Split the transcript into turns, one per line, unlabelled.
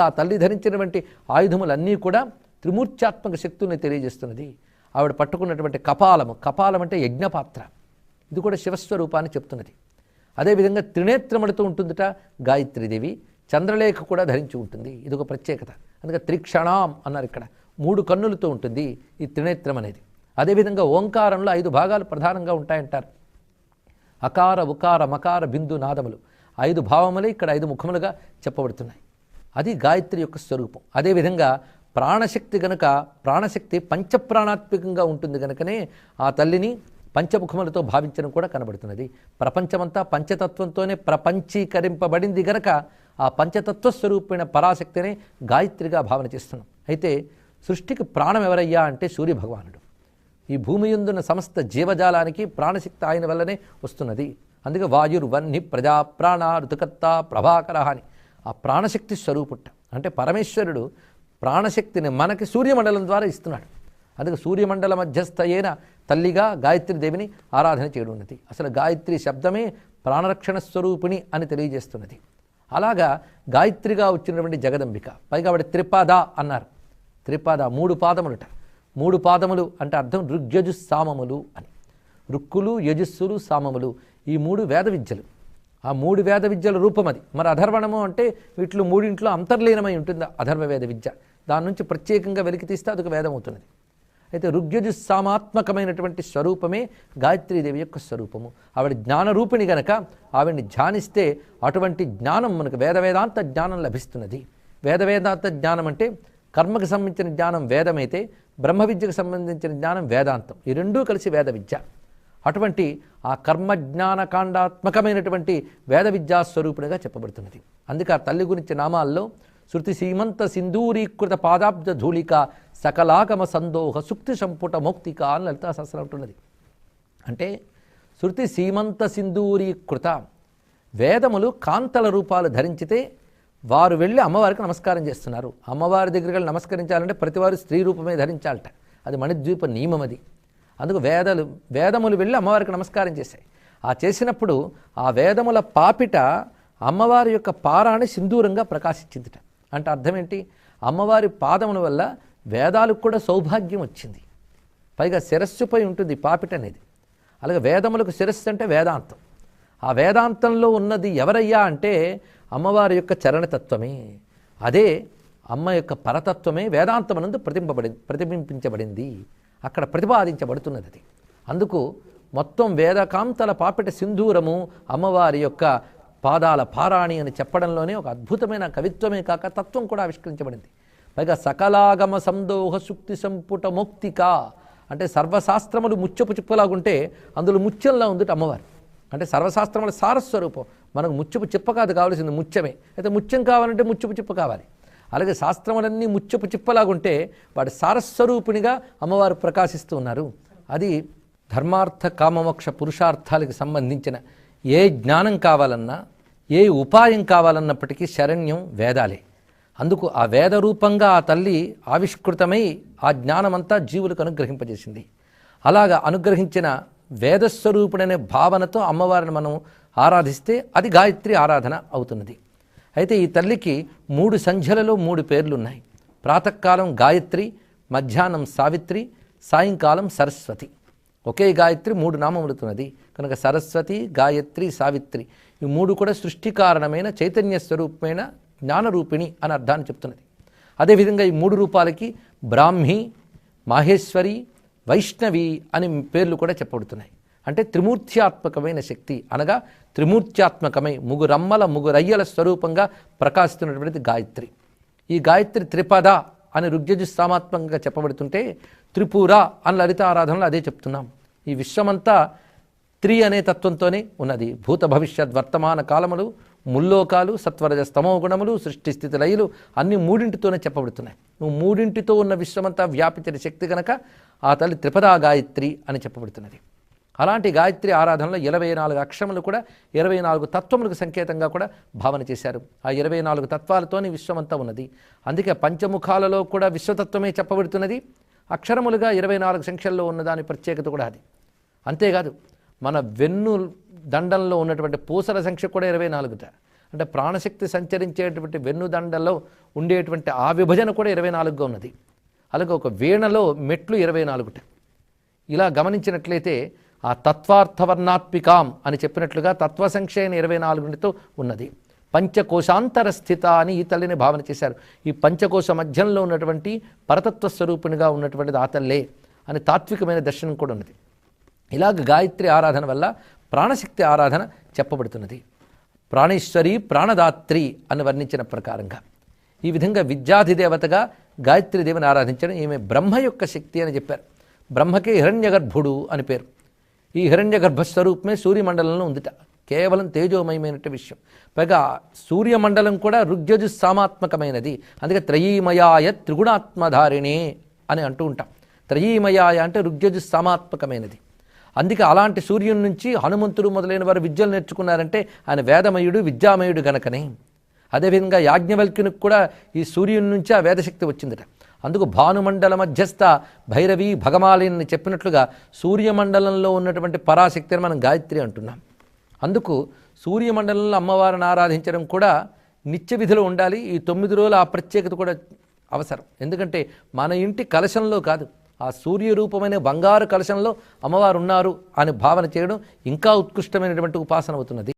ఆ తల్లి ధరించినటువంటి ఆయుధములన్నీ కూడా త్రిమూర్త్యాత్మక శక్తుల్ని తెలియజేస్తున్నది. ఆవిడ పట్టుకున్నటువంటి కపాలము కపాలం అంటే యజ్ఞపాత్ర. ఇది కూడా శివస్వరూపాన్ని చెప్తున్నది. అదేవిధంగా త్రినేత్రములతో ఉంటుందిట గాయత్రీదేవి చంద్రలేఖ కూడా ధరించి ఉంటుంది. ఇది ఒక ప్రత్యేకత. అందుకే త్రిక్షణాం అన్నారు ఇక్కడ. మూడు కన్నులతో ఉంటుంది ఈ త్రినేత్రం అనేది. అదేవిధంగా ఓంకారంలో ఐదు భాగాలు ప్రధానంగా ఉంటాయంటారు. అకార ఉకార మకార బిందు నాదములు. ఐదు భావములే ఇక్కడ ఐదు ముఖములుగా చెప్పబడుతున్నాయి. అది గాయత్రి యొక్క స్వరూపం. అదేవిధంగా ప్రాణశక్తి గనుక ప్రాణశక్తి పంచప్రాణాత్మకంగా ఉంటుంది గనుకనే ఆ తల్లిని పంచముఖములతో భావించడం కూడా కనబడుతున్నది. ప్రపంచమంతా పంచతత్వంతోనే ప్రపంచీకరింపబడింది గనక ఆ పంచతత్వ స్వరూపమైన పరాశక్తినే గాయత్రిగా భావన చేస్తున్నాం. అయితే సృష్టికి ప్రాణం ఎవరయ్యా అంటే సూర్యభగవానుడు. ఈ భూమి ఎందున్న సమస్త జీవజాలానికి ప్రాణశక్తి ఆయన వల్లనే వస్తున్నది. అందుకే వాయుర్వన్ని ప్రజా ప్రాణ ఋతుకర్త ప్రభాకర అని ఆ ప్రాణశక్తి స్వరూపుట్ట అంటే పరమేశ్వరుడు ప్రాణశక్తిని మనకి సూర్యమండలం ద్వారా ఇస్తున్నాడు. అందుకే సూర్యమండల మధ్యస్థ అయిన తల్లిగా గాయత్రి దేవిని ఆరాధన చేయడం ఉన్నది అసలు గాయత్రి శబ్దమే ప్రాణరక్షణ స్వరూపిణి అని తెలియజేస్తున్నది. అలాగా గాయత్రిగా వచ్చినటువంటి జగదంబిక పైగా ఆవిడ త్రిపాద అన్నారు. త్రిపాద మూడు పాదములుట. మూడు పాదములు అంటే అర్థం ఋగ్యజు సామములు అని. రుక్కులు యజస్సులు సామములు. ఈ మూడు వేద విద్యలు. ఆ మూడు వేద విద్యల రూపం అది. మరి అధర్వణము అంటే వీటిలో మూడింట్లో అంతర్లీనమై ఉంటుంది అధర్వ వేద విద్య. దాని నుంచి ప్రత్యేకంగా వెలికి తీస్తే అదొక వేదం అవుతున్నది. అయితే ఋగ్యజు సామాత్మకమైనటువంటి స్వరూపమే గాయత్రీదేవి యొక్క స్వరూపము. ఆవిడ జ్ఞానరూపిణి గనక ఆవిడ్ని ధ్యానిస్తే అటువంటి జ్ఞానం మనకు వేద వేదాంత జ్ఞానం లభిస్తున్నది. వేద వేదాంత జ్ఞానం అంటే కర్మకు సంబంధించిన జ్ఞానం వేదమైతే బ్రహ్మ విద్యకు సంబంధించిన జ్ఞానం వేదాంతం. ఈ రెండూ కలిసి వేద విద్య. అటువంటి ఆ కర్మజ్ఞానకాండాత్మకమైనటువంటి వేద విద్యా స్వరూపునిగా చెప్పబడుతున్నది. అందుకే ఆ తల్లి గురించి నామాల్లో శృతి సీమంత సింధూరీకృత పాదాబ్జ ధూళిక సకలాగమ సందోహ సుక్తి సంపుట మౌక్తిక అని లలితా శాస్త్రం అంటున్నది. అంటే శృతి సీమంత సింధూరీకృత వేదములు కాంతల రూపాలు ధరించితే వారు వెళ్ళి అమ్మవారికి నమస్కారం చేస్తున్నారు. అమ్మవారి దగ్గరికి వెళ్ళి నమస్కరించాలంటే ప్రతివారు స్త్రీ రూపమే ధరించాలట. అది మణిద్వీప నియమం అది. అందుకు వేదలు వేదములు వెళ్ళి అమ్మవారికి నమస్కారం చేశాయి. ఆ చేసినప్పుడు ఆ వేదముల పాపిట అమ్మవారి యొక్క పారాణి సింధూరంగా ప్రకాశించిందిట. అంటే అర్థం ఏంటి? అమ్మవారి పాదముల వల్ల వేదాలకు కూడా సౌభాగ్యం వచ్చింది. పైగా శిరస్సుపై ఉంటుంది పాపిట అనేది. అలాగే వేదములకు శిరస్సు అంటే వేదాంతం. ఆ వేదాంతంలో ఉన్నది ఎవరయ్యా అంటే అమ్మవారి యొక్క చరణతత్వమే. అదే అమ్మ యొక్క పరతత్వమే వేదాంతమనందు ప్రతింపబడి ప్రతిబింబించబడింది. అక్కడ ప్రతిపాదించబడుతున్నది అది అందుకు మొత్తం వేదకాంతల పాపిట సింధూరము అమ్మవారి యొక్క పాదాల పారాణి అని చెప్పడంలోనే ఒక అద్భుతమైన కవిత్వమే కాక తత్వం కూడా ఆవిష్కరించబడింది. పైగా సకలాగమ సందోహ సుక్తి సంపుట మౌక్తిక అంటే సర్వశాస్త్రములు ముచ్చపు చిప్పలాగుంటే అందులో ముత్యంలా ఉంది అమ్మవారు. అంటే సర్వశాస్త్రముల సారస్వరూపం. మనకు ముచ్చపు చిప్ప కాదు కావాల్సింది ముత్యమే అయితే ముత్యం కావాలంటే ముచ్చపు చిప్ప కావాలి. అలాగే శాస్త్రములన్నీ ముచ్చపు చిప్పలాగుంటే వాడి సారస్వరూపిణిగా అమ్మవారు ప్రకాశిస్తూ ఉన్నారు. అది ధర్మార్థ కామమోక్ష పురుషార్థాలకు సంబంధించిన ఏ జ్ఞానం కావాలన్నా ఏ ఉపాయం కావాలన్నప్పటికీ శరణ్యం వేదాలే. అందుకు ఆ వేద రూపంగా ఆ తల్లి ఆవిష్కృతమై ఆ జ్ఞానమంతా జీవులకు అనుగ్రహింపజేసింది. అలాగా అనుగ్రహించిన వేదస్వరూపుడనే భావనతో అమ్మవారిని మనం ఆరాధిస్తే అది గాయత్రి ఆరాధన అవుతున్నది. అయితే ఈ తల్లికి మూడు సంధ్యలలో మూడు పేర్లు ఉన్నాయి ప్రాతకాలం గాయత్రి మధ్యాహ్నం సావిత్రి సాయంకాలం సరస్వతి. ఒకే గాయత్రి మూడు నామములుతున్నది. కనుక సరస్వతి గాయత్రి సావిత్రి ఈ మూడు కూడా సృష్టి కారణమైన చైతన్య స్వరూపమైన జ్ఞానరూపిణి అని అర్థాన్ని చెప్తున్నది. అదేవిధంగా ఈ మూడు రూపాలకి బ్రాహ్మి మాహేశ్వరి వైష్ణవి అని పేర్లు కూడా చెప్పబడుతున్నాయి. అంటే త్రిమూర్త్యాత్మకమైన శక్తి అనగా త్రిమూర్త్యాత్మకమై ముగురమ్మల ముగురయ్యల స్వరూపంగా ప్రకాశిస్తున్నటువంటిది గాయత్రి. ఈ గాయత్రి త్రిపద అని రుగ్యజుస్తామాత్మకంగా చెప్పబడుతుంటే త్రిపుర అని లలిత ఆరాధనలు అదే చెప్తున్నాం. ఈ విశ్వమంతా త్రి అనే తత్వంతోనే ఉన్నది. భూత భవిష్యత్ వర్తమాన కాలములు ముల్లోకాలు సత్వరజ స్తమో గుణములు సృష్టి స్థితి లయలు అన్ని మూడింటితోనే చెప్పబడుతున్నాయి. నువ్వు మూడింటితో ఉన్న విశ్వమంతా వ్యాపించిన శక్తి కనుక ఆ తల్లి త్రిపదా గాయత్రి అని చెప్పబడుతున్నది. అలాంటి గాయత్రి ఆరాధనలో ఇరవై నాలుగు అక్షరములు కూడా ఇరవై నాలుగు తత్వములకు సంకేతంగా కూడా భావన చేశారు. ఆ ఇరవై నాలుగు తత్వాలతోనే విశ్వమంతా ఉన్నది. అందుకే పంచముఖాలలో కూడా విశ్వతత్వమే చెప్పబడుతున్నది. అక్షరములుగా ఇరవై నాలుగు సంఖ్యల్లో ఉన్న దాని ప్రత్యేకత కూడా అది. అంతేకాదు మన వెన్ను దండంలో ఉన్నటువంటి పూసల సంఖ్య కూడా ఇరవై నాలుగుట. అంటే ప్రాణశక్తి సంచరించేటువంటి వెన్ను దండలో ఉండేటువంటి ఆ విభజన కూడా ఇరవై నాలుగుగా ఉన్నది. అలాగే ఒక వీణలో మెట్లు ఇరవై నాలుగుట. ఇలా గమనించినట్లయితే ఆ తత్వార్థవర్ణాత్మికాం అని చెప్పినట్లుగా తత్వ సంక్షేణ ఇరవై నాలుగుతో ఉన్నది. పంచకోశాంతర స్థిత అని ఈ తల్లిని భావన చేశారు. ఈ పంచకోశ మధ్యంలో ఉన్నటువంటి పరతత్వ స్వరూపిణిగా ఉన్నటువంటిది ఆ తల్లే అని తాత్వికమైన దర్శనం కూడా ఉన్నది. ఇలాగ గాయత్రి ఆరాధన వల్ల ప్రాణశక్తి ఆరాధన చెప్పబడుతున్నది. ప్రాణేశ్వరి ప్రాణదాత్రి అని వర్ణించిన ప్రకారంగా. ఈ విధంగా విద్యాధిదేవతగా గాయత్రి దేవిని ఆరాధించడం ఈమె బ్రహ్మ యొక్క శక్తి అని చెప్పారు. బ్రహ్మకే హిరణ్యగర్భుడు అని పేరు. ఈ హిరణ్య గర్భస్వరూపమే సూర్యమండలంలో ఉందిట. కేవలం తేజోమయమైనట్టు విషయం. పైగా సూర్యమండలం కూడా ఋగ్యజు సామాత్మకమైనది. అందుకే త్రయీమయాయ త్రిగుణాత్మధారిణి అని అంటూ ఉంటాం. త్రయీమయాయ అంటే ఋగ్యజు సామాత్మకమైనది. అందుకే అలాంటి సూర్యుని నుంచి హనుమంతుడు మొదలైన వారు విద్యలు నేర్చుకున్నారంటే ఆయన వేదమయుడు విద్యామయుడు గనకనే. అదేవిధంగా యాజ్ఞవల్క్యునికి కూడా ఈ సూర్యుని నుంచి ఆ వేదశక్తి వచ్చిందట. అందుకు భానుమండల మధ్యస్థ భైరవి భగమాలిని చెప్పినట్లుగా సూర్యమండలంలో ఉన్నటువంటి పరాశక్తిని మనం గాయత్రి అంటున్నాం. అందుకు సూర్యమండలంలో అమ్మవారిని ఆరాధించడం కూడా నిత్య విధిలో ఉండాలి. ఈ తొమ్మిది రోజుల ఆ ప్రత్యేకత కూడా అవసరం. ఎందుకంటే మన ఇంటి కలశంలో కాదు ఆ సూర్య రూపమైన బంగారు కలశంలో అమ్మవారు ఉన్నారు అని భావన చేయడం ఇంకా ఉత్కృష్టమైనటువంటి ఉపాసన అవుతున్నది.